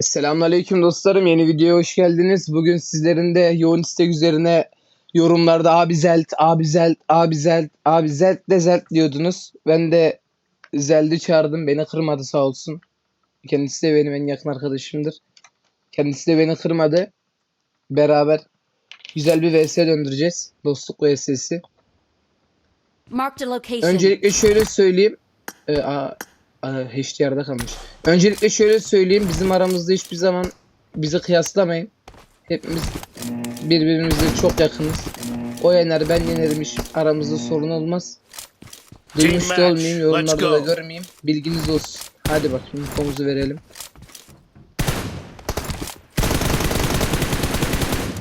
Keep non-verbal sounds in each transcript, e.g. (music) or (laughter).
Selamünaleyküm dostlarım. Yeni videoya hoş geldiniz. Bugün sizlerin de yoğun istek üzerine yorumlarda abi zelt, abi zelt, abi zelt, abi zelt de zelt diyordunuz. Ben de zeldi çağırdım. Beni kırmadı sağ olsun. Kendisi de benim en yakın arkadaşımdır. Kendisi de beni kırmadı. Beraber güzel bir vs döndüreceğiz. Dostluk vs'si. Öncelikle şöyle söyleyeyim. Ee, HDR'da kalmış. Öncelikle şöyle söyleyeyim. Bizim aramızda hiçbir zaman bizi kıyaslamayın. Hepimiz birbirimize çok yakınız. O yener ben yenermiş. Aramızda sorun olmaz. Duymuş da olmayayım. Yorumlarda da görmeyeyim. Bilginiz olsun. Hadi bakayım infomuzu verelim.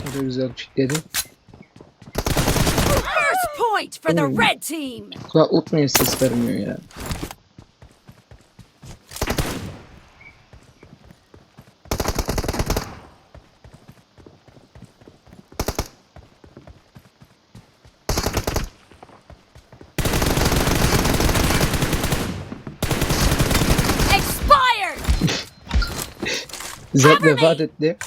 Bu da güzel pikledim. First point for the Ooh. red team. Kulaklık niye ses vermiyor ya? Zed vefat etti.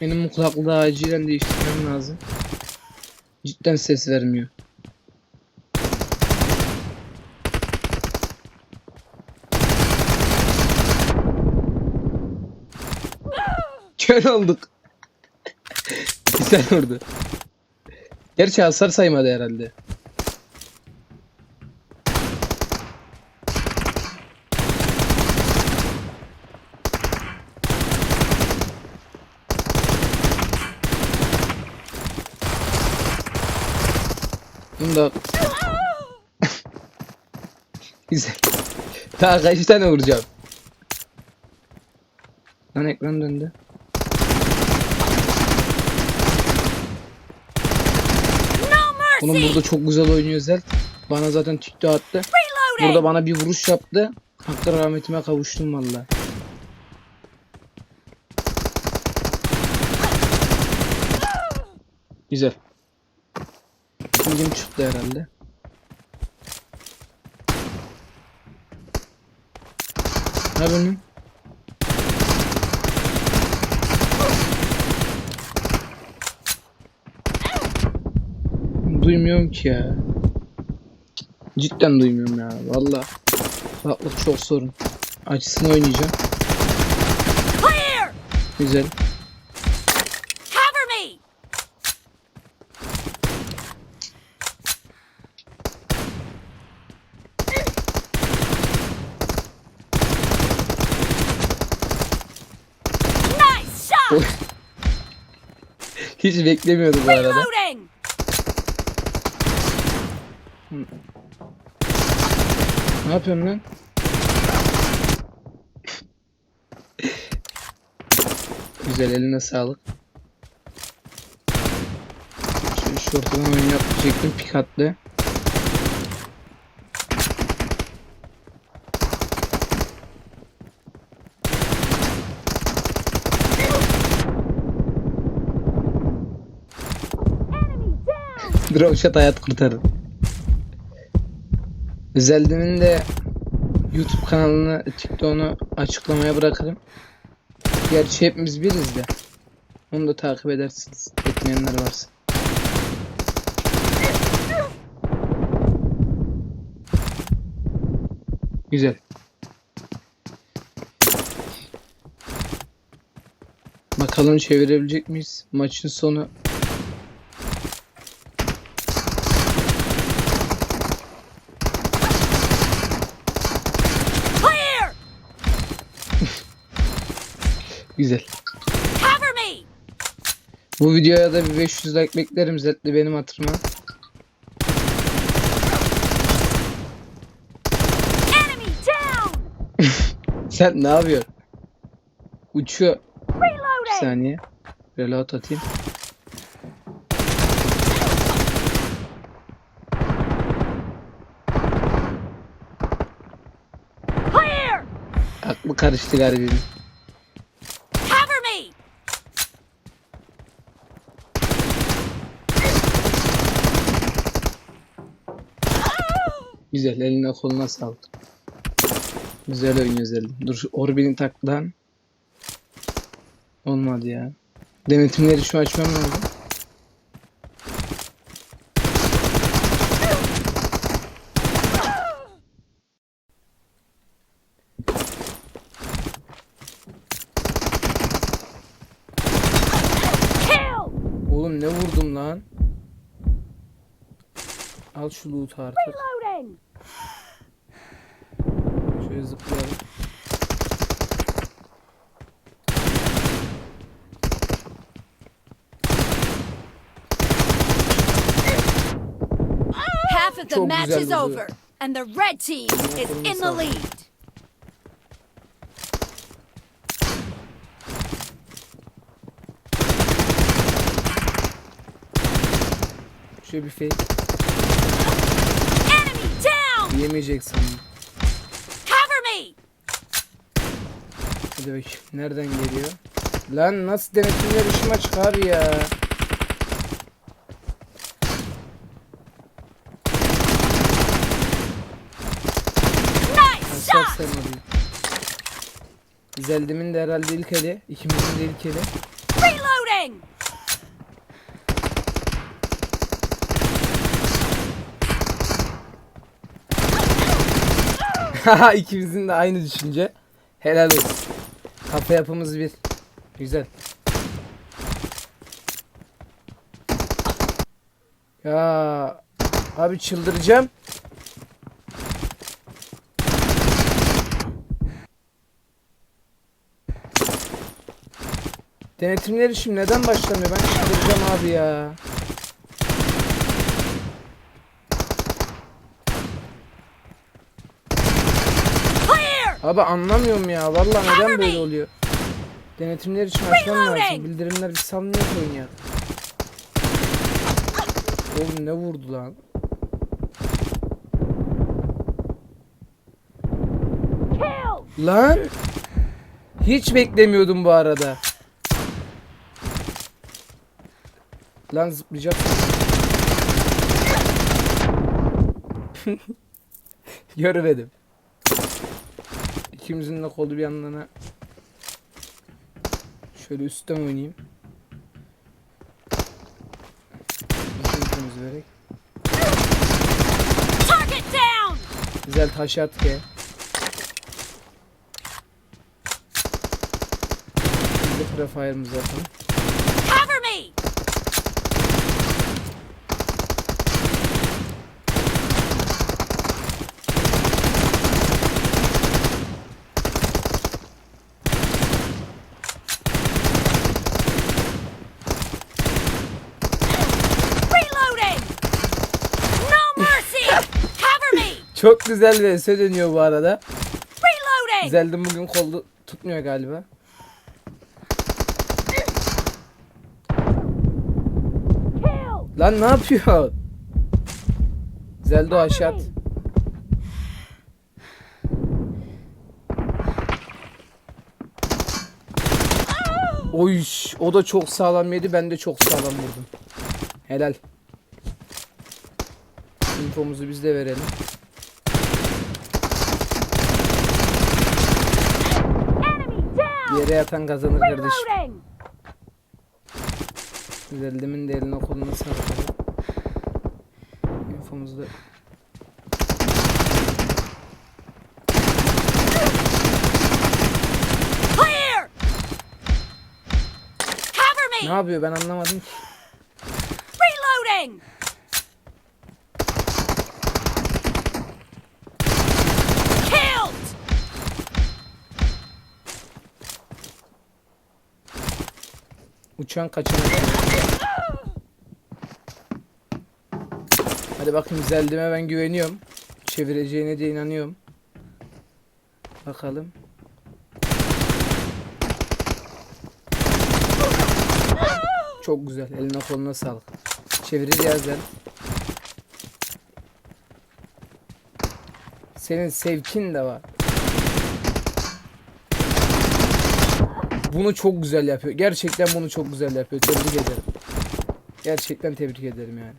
Benim bu kulaklığı acilen değiştirmem lazım. Cidden ses vermiyor. Kör olduk. (laughs) Güzel vurdu. Gerçi hasar saymadı herhalde. Da... Güzel. Daha kaç tane vuracağım? Lan ekran döndü. Oğlum burada çok güzel oynuyor Zelt. Bana zaten tüktü attı. Burada bana bir vuruş yaptı. Hakkı rahmetime kavuştum valla. Güzel. İlgim çıktı herhalde. Ne bunun? Duymuyorum ki ya. Cidden duymuyorum ya. Valla. Kulaklık çok sorun. Açısını oynayacağım. Güzel. Cover me. Nice shot. Hiç beklemiyordum bu arada. Ne yapıyorsun lan? Güzel eline sağlık. Şöyle şortadan oyun yapacaktım pik Drone shot hayat kurtarır. Zeldi'nin de YouTube kanalını, TikTok'unu açıklamaya bırakırım. Gerçi hepimiz biriz de. Onu da takip edersiniz. Etmeyenler varsa. Güzel. Bakalım çevirebilecek miyiz? Maçın sonu güzel. Bu videoya da bir 500 like beklerim Zetli benim hatırıma. (laughs) Sen ne yapıyorsun? Uçuyor. Bir saniye. Reload atayım. Aklı karıştı galiba. Cover me. Güzel eline koluna sağlık. Güzel oynuyor Zelda. Dur şu Orbi'ni tak lan. Olmadı ya. Denetimleri şu açmam lazım. Oğlum ne vurdum lan? Al şu loot artık. Reloading! Şöyle zıplayalım. Half of the Çok match is over, and the red team is in the lead. Şöyle bir fake. Enemy down! Yemeyecek sanırım. Cover me! Hadi bakayım. Nereden geliyor? Lan nasıl denetimler işime çıkar ya? Nice. Zeldim'in de herhalde ilk eli. İkimizin de ilk eli. Reloading! (laughs) ikimizin de aynı düşünce. Helal olsun. Kafa yapımız bir. Güzel. Ya abi çıldıracağım. Denetimler işim neden başlamıyor? Ben çıldıracağım abi ya. Abi anlamıyorum ya. Vallahi Cover neden böyle oluyor? Denetimler için açmam lazım. Bildirimler bir samimiyet oynuyor. Oğlum ne vurdu lan? Lan! Hiç beklemiyordum bu arada. Lan zıplayacak. (laughs) Görmedim. İkimizin de kolu bir yandan Şöyle üstten oynayayım. Bizim vererek. Güzel taş at ki. Biz de prefire'ımızı atalım. Cover me! Reloading! No mercy! Cover me! Çok güzel vs dönüyor bu arada. Zeldim bugün kolu tutmuyor galiba. Lan ne yapıyor? Zeldo aşağı at. Oy, o da çok sağlam yedi, ben de çok sağlam vurdum. Helal. Infomuzu biz de verelim. Yere yatan kazanır kardeşim. Zeldimin de eline koluna sağlık. Infomuzu da Clear! Cover Ne yapıyor ben anlamadım ki. Reloading! Uçan kaçan. Hadi bakayım Zeldim'e ben güveniyorum. Çevireceğine de inanıyorum. Bakalım. Çok güzel. Eline koluna sağlık. Ya Zel. Senin sevkin de var. Bunu çok güzel yapıyor. Gerçekten bunu çok güzel yapıyor. Tebrik ederim. Gerçekten tebrik ederim yani.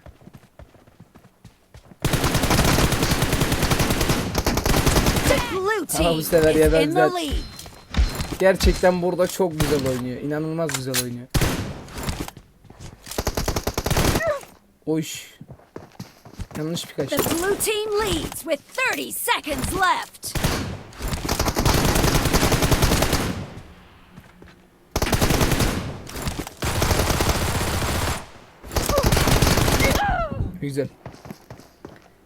Ama bu sefer ya ben zaten-. Gerçekten burada çok güzel oynuyor. İnanılmaz güzel oynuyor. Oş. Yanlış birkaç. The blue team leads with 30 seconds left. Güzel.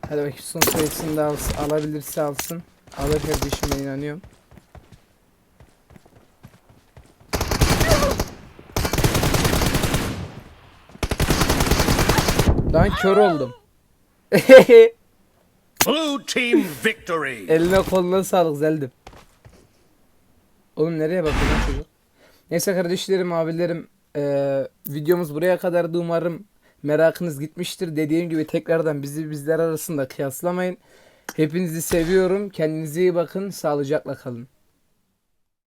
Hadi bakayım son sayısını da alsın. Alabilirse alsın. Alır kardeşim ben inanıyorum. Lan kör oldum. (laughs) Blue team victory. Eline koluna sağlık Zeldim. Oğlum nereye bakıyor lan çocuk? Neyse kardeşlerim, abilerim. eee, videomuz buraya kadardı umarım. Merakınız gitmiştir. Dediğim gibi tekrardan bizi bizler arasında kıyaslamayın. Hepinizi seviyorum. Kendinize iyi bakın. Sağlıcakla kalın.